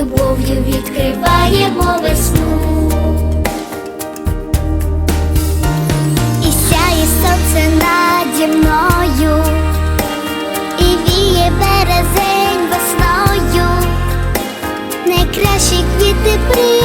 любов'ю відкриваємо весну. І сяє сонце наді мною, і віє березень весною, найкращі квіти при.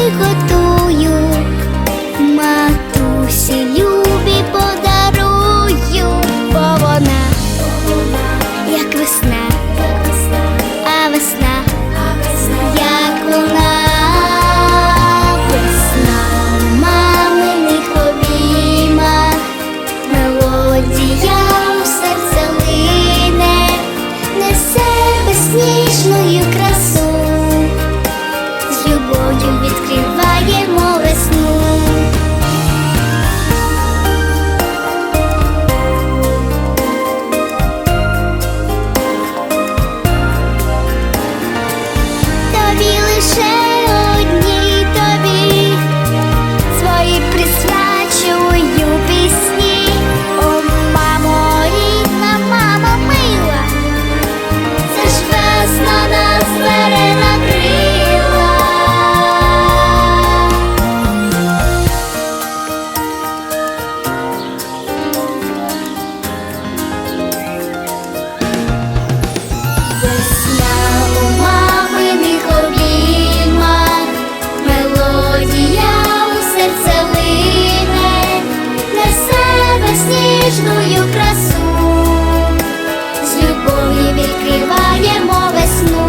співаємо весну,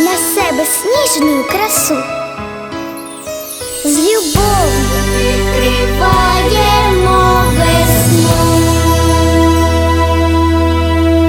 на себе сніжну красу з любов'ю відкриваємо.